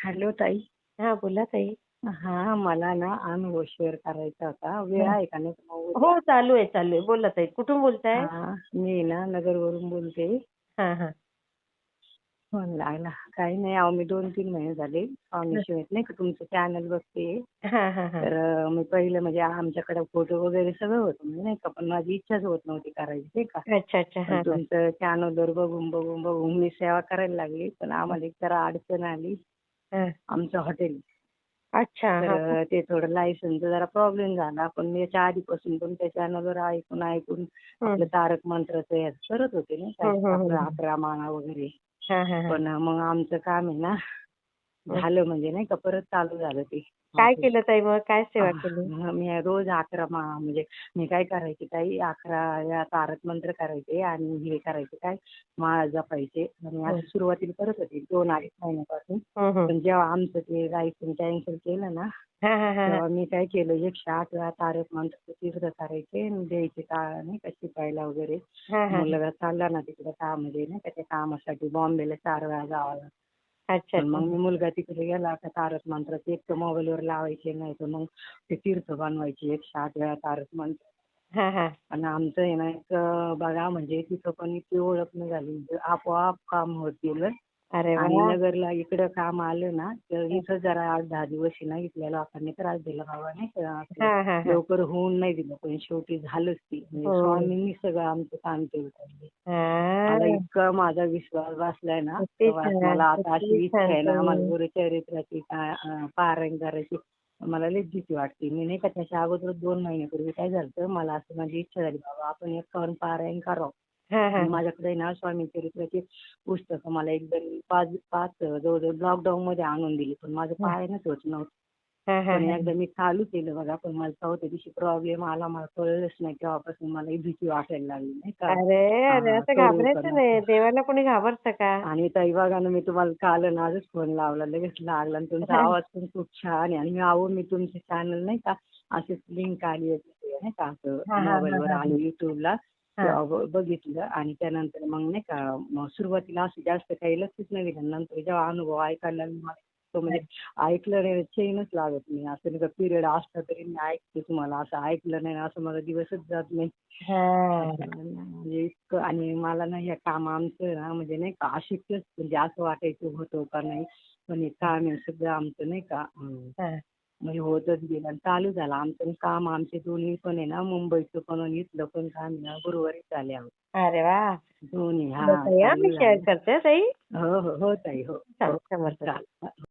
Hello ताई. हा बोला ताई. हा मला ना अनुभव शेअर करायचा होता. वेळ आहे का नाही? हो चालू आहे चालू आहे. बोला ताई कुठून बोलताय? हा मी ना नगरवरून बोलते. हा हा. फोन लागला. काही नाही अहो मी दोन तीन महिने झाले. स्वामी शिवत नाही का? तुमचं चॅनल बघते. हा हा हा. तर अं, मी पहिलं म्हणजे आमच्याकडे फोटो वगैरे सगळं होतं म्हणजे नाही का? पण माझी इच्छाच होत नव्हती करायची नाही का? अच्छा अच्छा. हा पण तुमचं चॅनलवर बघून बघून बघून मी सेवा करायला लागली. पण आम्हाला एक जरा अडचण आली. आमचं हॉटेल. अच्छा तर ते थोडं लायसनचा जरा प्रॉब्लेम झाला. पण मी याच्या आधीपासून पण त्या चॅनलवर ऐकून ऐकून आपलं तारक मंत्राचं करत होते नाही का हम्म. अकरा माळा वगैरे. पण मग आमचं काम आहे ना झालं म्हणजे नाही का परत चालू झालं ते. काय केलं ताई मग? काय सेवा केली? हा, मी रोज अकरा मा म्हणजे मी काय करायचे ताई अकरा या तारक मंत्र करायचे आणि हे करायचे काय माळ जपायचे आणि असं सुरुवातीला करत होते दोन अडीच महिन्यापासून. पण जेव्हा आमचं ते लायसन कॅन्सल केलं ना हा हा हा तेव्हा मी काय केलं एकशे आठ वेळा तारक मंत्र तीर्थ करायचे आणि द्यायचे का नाही का शिपायला वगैरे. हा हा मुलगा चालला ना तिकडे कामामध्ये नाही का त्या कामासाठी बॉम्बेला चार वेळा जावं लागतं. अच्छा मग मी मुलगा तिकडे गेला का तारक मंत्राचे एक तर मोबाईलवर लावायचे नाही तर मग ते तीर्थ बनवायचे एकशे आठ वेळा तारक मंत्र. हा हा. आणि आमचं आहे ना एक बघा म्हणजे तिथं पण इतकी ओळख नाही झाली. म्हणजे आपोआप काम होत गेलं अरे आणि नगरला इकडं काम आलं ना तर इथं जरा आठ दहा दिवस आहे ना इथल्या लोकांनी त्रास दिला बाबा नाही का आपलं हा हा हा. लवकर होऊन नाही दिलं पण शेवटी झालंच ती. म्हणजे हो. स्वामींनी सगळं आमचं काम केलं पाहिजे हा. इतका माझा विश्वास बसलाय ना तेव्हा मला आता अशी किती इच्छा आहे ना मला तुम्ही. गुरुचरित्राची का- अं, पारायण करायची मला लई भीती वाटते. मी नाही का त्याच्या अगोदर दोन महिन्यापूर्वी काय झालं मला असं माझी इच्छा झाली बाबा आपण एक करून पारायण करावं. माझ्याकडे ना स्वामी चरित्राची पुस्तकं मला एकदम पाच पाच जवळजवळ लॉकडाऊन मध्ये आणून दिली. पण माझं पारायणच होत नव्हतं. पण. एकदा मी चालू केलं बघा पण मला चौथ्या दिवशी प्रॉब्लेम आला मला कळलंच नाही तेव्हापासून मला भीती वाटायला लागली नाही का? अरे अरे असं घाबरायचं नाही? देवाला कोणी घाबरतं का? आणि ताई बघा ना मी तुम्हाला काल ना आजच फोन लावला लगेच लागला आणि तुमचा आवाज पण खूप छान आहे. आणि मी आहो मी तुमचे चॅनल नाही का अशीच लिंक आली नाही का असं मोबाईलवर. आणि युट्यूबला बघितलं आणि त्यानंतर मग नाही का मग सुरुवातीला असं जास्त काही लक्षच नाही दिलं. नंतर जेव्हा अनुभव ऐकायला मला तो म्हणजे ऐकलं नाही चेनच लागत नाही. असं नाही का पिरियड असला तरी मी ऐकते तुम्हाला. असं ऐकलं नाही असं मला दिवसच जात नाही. म्हणजे इतकं आणि मला ना या काम आमचं ना म्हणजे नाही का अशक्यच म्हणजे असं वाटायचं होतं का नाही. पण हे काम आहे सगळं आमचं नाही का. म्हणजे होतच गेलं आणि चालू झालं. आमचं काम आमचे दोन्ही पण आहे ना मुंबईचं पण आणि इथलं पण काम आहे ना गुरुवारी चाले आहोत. अरे वा! दोन्ही हा हा, मी शेअर झालं. करते ताई. हो हो हो ताई हो. हो समर्थ चालेल.